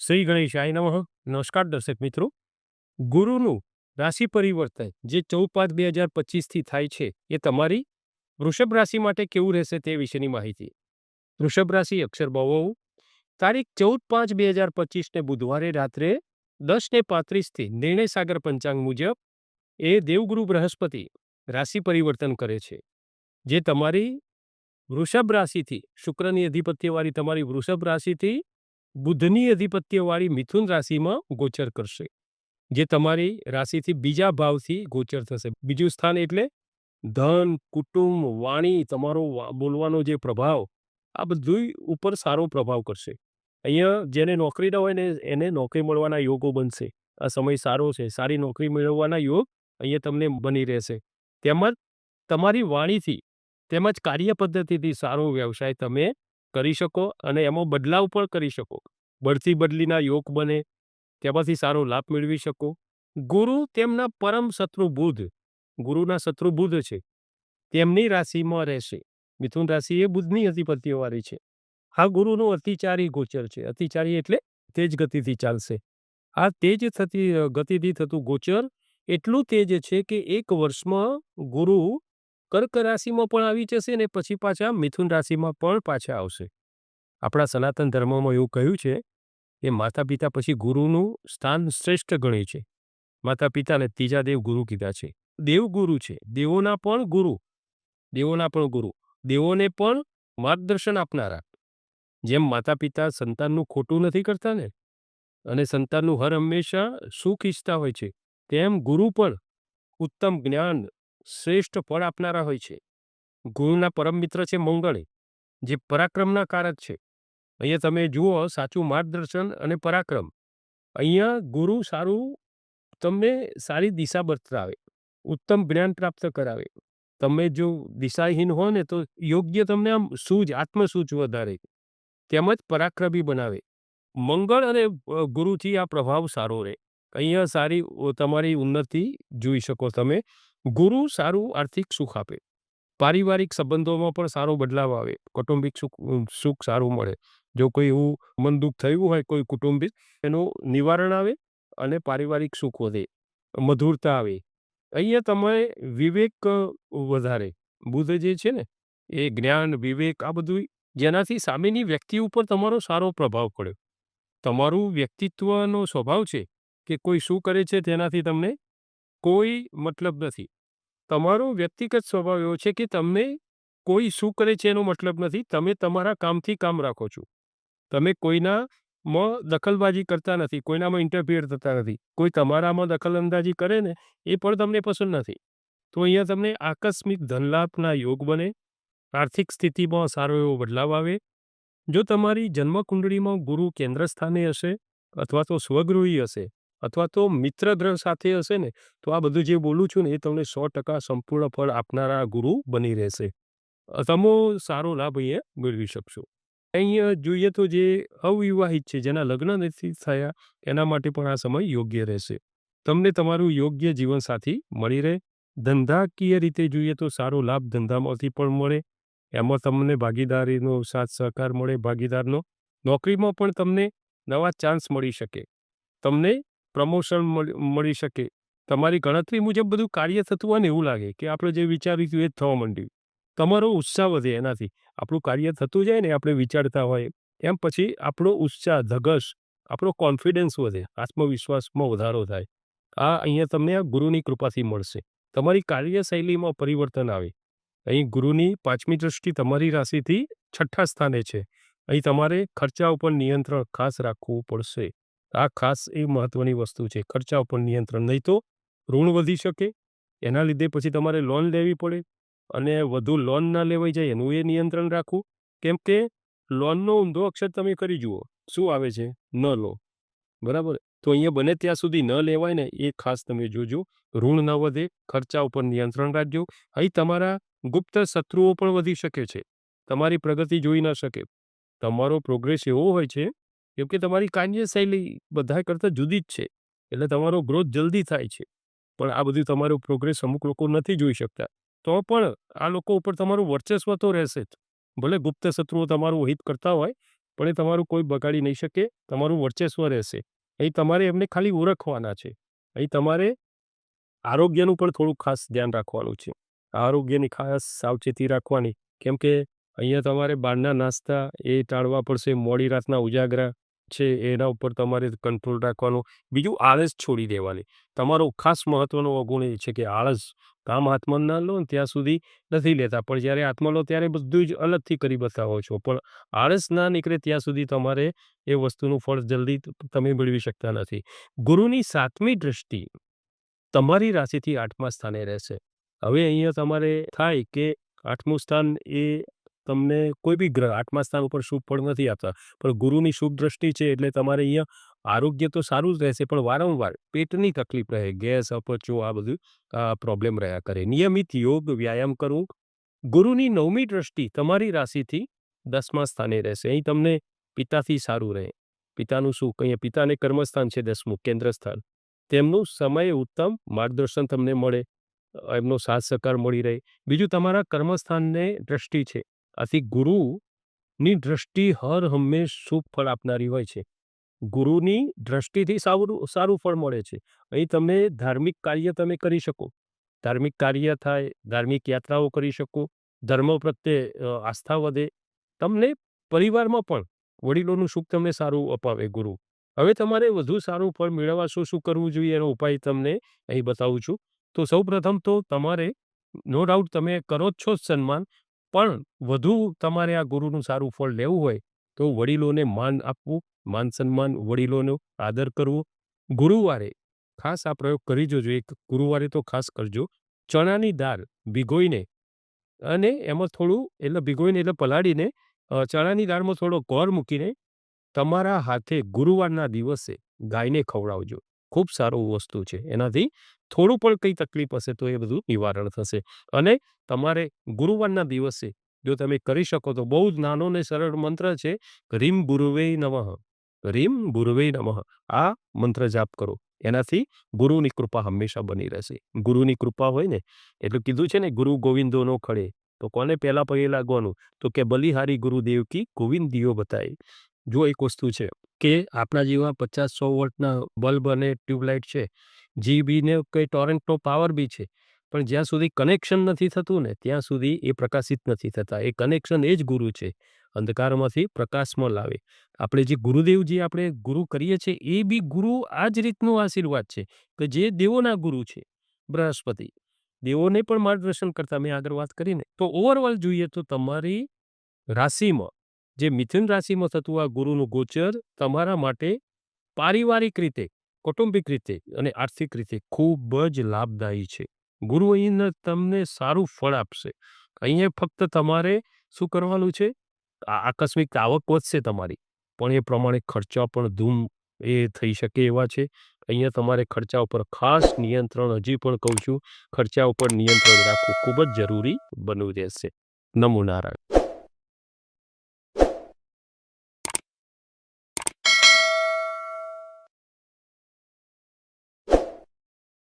શ્રી ગણેશાય નમઃ. નમસ્કાર દર્શક મિત્રો. ગુરુનું રાશિ પરિવર્તન જે ચૌદ પાંચ બે હજાર પચીસથી થાય છે, એ તમારી વૃષભ રાશિ માટે કેવું રહેશે તે વિશેની માહિતી. વૃષભ રાશિ અક્ષર બહુ તારીખ ચૌદ પાંચ બે હજાર પચીસને બુધવારે રાત્રે દસને પાંત્રીસથી નિર્ણય સાગર પંચાંગ મુજબ એ દેવગુરુ બૃહસ્પતિ રાશિ પરિવર્તન કરે છે. જે તમારી વૃષભ રાશિથી, શુક્રની અધિપત્યવાળી તમારી વૃષભ રાશિથી બુધની અધિપત્યવાળી મિથુન રાશિમાં ગોચર કરશે, જે તમારી રાશિથી બીજા ભાવથી ગોચર થશે. બીજું સ્થાન એટલે ધન, કુટુંબ, વાણી, તમારો બોલવાનો જે પ્રભાવ, આ બધું ઉપર સારો પ્રભાવ કરશે. અહીંયા જેને નોકરી ન હોય ને એને નોકરી મળવાના યોગો બનશે. આ સમય સારો છે, સારી નોકરી મેળવવાના યોગ અહીંયા તમને બની રહેશે. તેમજ તમારી વાણીથી, તેમજ કાર્ય પદ્ધતિથી સારો વ્યવસાય તમે કરી શકો અને એમાં બદલાવ પણ કરી શકો. બઢતી બદલીના યોગ બને, તેમાંથી સારો લાભ મેળવી શકો. ગુરુ તેમના પરમ શત્રુ બુધ ગુરુના શત્રુ બુધ છે. તેમની રાશિમાં રહેશે. મિથુન રાશિ એ બુધની અધિપતિઓવાળી છે. આ ગુરુનું અતિચારી ગોચર છે. અતિચારી એટલે તેજ ગતિથી ચાલશે. આ તેજ થતી, ગતિથી થતું ગોચર એટલું તેજ છે કે એક વર્ષમાં ગુરુ કર્ક રાશિમાં પણ આવી જશે ને પછી પાછા મિથુન રાશિમાં પણ પાછા આવશે. આપણા સનાતન ધર્મમાં એવું કહ્યું છે કે માતા પિતા પછી ગુરુનું સ્થાન શ્રેષ્ઠ ગણે છે. માતા પિતાને ત્રીજા દેવ ગુરુ કીધા છે. દેવ ગુરુ છે. દેવોના પણ ગુરુ. દેવોના પણ ગુરુ. દેવોને પણ માર્ગદર્શન આપનારા. જેમ માતા પિતા સંતાનનું ખોટું નથી કરતા ને, અને સંતાનનું હર હંમેશા સુખ ઈચ્છતા હોય છે, તેમ ગુરુ પણ ઉત્તમ જ્ઞાન શ્રેષ્ઠ ફળ આપનારા હોય છે. ગુરુના પરમ મિત્ર છે મંગળ, જે પરાક્રમના કારક છે. અહીંયા તમે જુઓ સાચું માર્ગદર્શન અને પરાક્રમ. અહીંયા ગુરુ સારું તમને સારી દિશા બતાવે, ઉત્તમ જ્ઞાન પ્રાપ્ત કરાવે. તમે જો દિશાહીન હો ને તો યોગ્ય તમને આમ સૂઝ, આત્મસૂઝ વધારે. તેમજ પરાક્રમી બનાવે. મંગળ અને ગુરુથી આ પ્રભાવ સારો રહે. અહીંયા સારી તમારી ઉન્નતિ જોઈ શકો તમે. ગુરુ સારું આર્થિક સુખ આપે. પારિવારિક સંબંધોમાં પણ સારો બદલાવ આવે. કૌટુંબિક સુખ સુખ સારું મળે. જો કોઈ એવું મન દુઃખ થયું હોય કોઈ કુટુંબિક, એનું નિવારણ આવે અને પારિવારિક સુખ વધે, મધુરતા આવે. અહીંયા તમે વિવેક વધારે. બુધ જે છે ને, એ જ્ઞાન, વિવેક આ બધું જેનાથી સામેની વ્યક્તિ ઉપર તમારો સારો પ્રભાવ પડ્યો તમારું વ્યક્તિત્વનો સ્વભાવ છે કે કોઈ શું કરે છે તેનાથી તમને કોઈ મતલબ નથી. તમારો વ્યક્તિગત સ્વભાવ એવો છે કે તમને કોઈ શું કરે છે એનો મતલબ નથી. તમે તમારા કામથી કામ રાખો છો. તમે કોઈના માં દખલબાજી કરતા નથી, કોઈનામાં ઇન્ટરફિયર થતા નથી. કોઈ તમારામાં દખલઅંદાજી કરે ને, એ પણ તમને પસંદ નથી. તો અહીંયા તમને આકસ્મિક ધનલાભના યોગ બને, આર્થિક સ્થિતિમાં સારો એવો બદલાવ આવે. જો તમારી જન્મકુંડળીમાં ગુરુ કેન્દ્ર સ્થાને હશે અથવા તો સ્વગૃહી હશે અથવા તો મિત્ર ગ્રહ સાથે હશે ને, તો આ બધું જે બોલું છું ને, એ તમને સો ટકા સંપૂર્ણ ફળ આપનારા ગુરુ બની રહેશે. તમો સારો લાભ અહીંયા મેળવી શકશો. અહીંયા જોઈએ તો જે અવિવાહિત છે, જેના લગ્ન નથી થયા, એના માટે પણ આ સમય યોગ્ય રહેશે. તમને તમારું યોગ્ય જીવનસાથી મળી રહે. ધંધાકીય રીતે જોઈએ તો સારો લાભ ધંધામાંથી પણ મળે. એમાં તમને ભાગીદારીનો સાથ સહકાર મળે, ભાગીદારનો. નોકરીમાં પણ તમને નવા ચાન્સ મળી શકે. તમને પ્રમોશન મળી શકે. તમારી ગણતરી મુજબ બધું કાર્ય થતું હોય ને એવું લાગે કે આપણે જે વિચાર્યું હતું એ જ થવા માંડ્યું. તમારો ઉત્સાહ વધે એનાથી. આપણું કાર્ય થતું જાય ને આપણે વિચારતા હોય એમ પછી આપણો ઉત્સાહ, ધગશ, આપણો કોન્ફિડન્સ વધે, આત્મવિશ્વાસમાં વધારો થાય. આ અહીંયા તમને આ ગુરુની કૃપાથી મળશે. તમારી કાર્યશૈલીમાં પરિવર્તન આવે. અહીં ગુરુની પાંચમી દ્રષ્ટિ તમારી રાશિથી છઠ્ઠા સ્થાને છે. અહીં તમારે ખર્ચા ઉપર નિયંત્રણ ખાસ રાખવું પડશે. આ ખાસ એ મહત્વની વસ્તુ છે. ખર્ચા ઉપર નિયંત્રણ. નહીં તો ઋણ વધી શકે. એના લીધે પછી તમારે લોન લેવી પડે અને વધુ લોન ના લેવાઈ જાય એનું એ નિયંત્રણ રાખવું. કેમ કે લોનનો ઊંધો અક્ષર તમે કરી જુઓ. શું આવે છે? ન લો. બરાબર? તો અહીંયા બને ત્યાં સુધી ન લેવાય ને એ ખાસ તમે જોજો. ઋણ ન વધે ખર્ચા ઉપર નિયંત્રણ રાખજો. અહીં તમારા ગુપ્ત શત્રુઓ પણ વધી શકે છે. તમારી પ્રગતિ જોઈ ન શકે. તમારો પ્રોગ્રેસ એવો હોય છે કેમ કે તમારી કાર્યશૈલી બધા કરતાં જુદી જ છે, એટલે તમારો ગ્રોથ જલ્દી થાય છે. પણ આ બધું તમારો પ્રોગ્રેસ અમુક લોકો નથી જોઈ શકતા. તો પણ આ લોકો ઉપર તમારું વર્ચસ્વ તો રહેશે જ. ભલે ગુપ્ત શત્રુઓ તમારું હિત કરતા હોય, પણ એ તમારું કોઈ બગાડી નહીં શકે, તમારું વર્ચસ્વ રહેશે. અહીં તમારે એમને ખાલી ઓળખવાના છે. અહીં તમારે આરોગ્યનું પણ થોડું ખાસ ધ્યાન રાખવાનું છે. આરોગ્યની ખાસ સાવચેતી રાખવાની. કેમ કે અહીંયા તમારે બહારના નાસ્તા એ ટાળવા પડશે, મોડી રાતના ઉજાગરા છે એના ઉપર તમારે કંટ્રોલ રાખવાનો. બીજું આળસ છોડી દેવાની. તમારો ખાસ મહત્વનો અવગુણ એ છે કે આળસ કામ હાથમાં ના લો ને ત્યાં સુધી નથી લેતા. પણ જ્યારે હાથમાં લો ત્યારે બધું જ અલગથી કરી બતાવો છો. પણ આળસ ના નીકળે ત્યાં સુધી તમારે એ વસ્તુનું ફળ જલ્દી તમે મેળવી શકતા નથી. ગુરુની સાતમી દ્રષ્ટિ તમારી રાશિથી આઠમા સ્થાને રહેશે. હવે અહીંયા તમારે થાય કે આઠમું સ્થાન એ તમને કોઈ બી ગ્રહ આઠમા સ્થાન ઉપર શુભ ફળ નથી આપતા. પણ ગુરુની શુભ દ્રષ્ટિ છે એટલે તમારે અહીંયા આરોગ્ય તો સારું જ રહેશે, પણ વારંવાર પેટની તકલીફ રહે, ગેસ, અપચો, આ બધું પ્રોબ્લેમ રહ્યા કરે. નિયમિત યોગ, વ્યાયામ કરવું, ગુરુની નવમી દ્રષ્ટિ તમારી રાશિથી દસમા સ્થાને રહેશે. અહીં તમને પિતાથી સારું રહે. પિતાનું શું? અહીંયા પિતાને કર્મસ્થાન છે દસમું કેન્દ્ર સ્થાન તેમનું સમય ઉત્તમ માર્ગદર્શન તમને મળે, એમનો સાથ સહકાર મળી રહે. બીજું તમારા કર્મસ્થાનને દ્રષ્ટિ છે. આથી ગુરુની દ્રષ્ટિ હર હંમેશ શુભ ફળ આપનારી હોય છે. ગુરુની દ્રષ્ટિથી સારું સારું ફળ મળે છે. અહીં તમે ધાર્મિક કાર્ય તમે કરી શકો. ધાર્મિક કાર્ય થાય, ધાર્મિક યાત્રાઓ કરી શકો, ધર્મ પ્રત્યે આસ્થા વધે. તમને પરિવારમાં પણ વડીલોનું સુખ તમને સારું અપાવે ગુરુ. હવે તમારે વધુ સારું ફળ મેળવવા શું શું કરવું જોઈએ એનો ઉપાય તમને અહીં બતાવું છું. તો સૌ પ્રથમ તો તમારે, નો ડાઉટ, તમે કરો જ છો સન્માન. પણ વધુ તમારે આ ગુરુનું સારું ફળ લેવું હોય તો વડીલોને માન આપવું, માન સન્માન વડીલોનો આદર કરવો. ગુરુવારે ખાસ આ પ્રયોગ કરી જોજો. એક ગુરુવારે તો ખાસ કરજો. ચણાની દાળ ભીગોઈને અને એમાં થોડું એટલે ભીગોઈને એટલે પલાળીને ચણાની દાળમાં થોડો ગોળ મૂકીને તમારા હાથે ગુરુવારના દિવસે ગાયને ખવડાવજો. ખૂબ સારું વસ્તુ છે. એનાથી થોડું પણ કંઈ તકલીફ હશે તો એ બધું નિવારણ થશે. અને તમારે ગુરુવારના દિવસે જો તમે કરી શકો તો બહુ જ નાનો ને સરળ મંત્ર છે, રીમ ગુરુવે નમઃ. રીમ ગુરુવે નમઃ. આ મંત્ર જાપ કરો. એનાથી ગુરુની કૃપા હંમેશા બની રહેશે. ગુરુની કૃપા હોય ને, એટલે કીધું છે ને, ગુરુ ગોવિંદોનો ખડે. તો કોને પહેલા પગે લાગવાનું? તો કે, બલિહારી ગુરુદેવ કી ગોવિંદ દિયો બતાય. જો એક વસ્તુ છે કે આપણા જેવા પચાસ સો વોલ્ટના બલ્બ અને ટ્યુબલાઇટ છે જીબીને કંઈ ટોરેન્ટનો પાવર બી છે, પણ જ્યાં સુધી કનેક્શન નથી થતું ને, ત્યાં સુધી એ પ્રકાશિત નથી થતા. એ કનેક્શન એ જ ગુરુ છે. અંધકારમાંથી પ્રકાશમાં લાવે. આપણે જે ગુરુદેવજી આપણે ગુરુ કરીએ છીએ, એ બી ગુરુ આ જ રીતનો આશીર્વાદ છે કે જે દેવોના ગુરુ છે. બૃહસ્પતિ. દેવોને પણ માર્ગદર્શન કરતા મેં આગળ વાત કરીને તો ઓવરઓલ જોઈએ તો તમારી રાશિમાં જે મિથુન રાશિમાં થતું આ ગુરુનું ગોચર તમારા માટે પારિવારિક રીતે, કૌટુંબિક રીતે અને આર્થિક રીતે ખૂબ જ લાભદાયી છે. ગુરુ અહીં તમને સારું ફળ આપશે. અહીંયા ફક્ત તમારે શું કરવાનું છે? આકસ્મિક આવક વધશે તમારી, પણ એ પ્રમાણે ખર્ચા પણ ધૂમ એ થઈ શકે એવા છે. અહીંયા તમારે ખર્ચા ઉપર ખાસ નિયંત્રણ, હજી પણ કહું છું, ખર્ચા ઉપર નિયંત્રણ રાખવું ખૂબ જ જરૂરી બનવું રહેશે. નમો નારાયણ.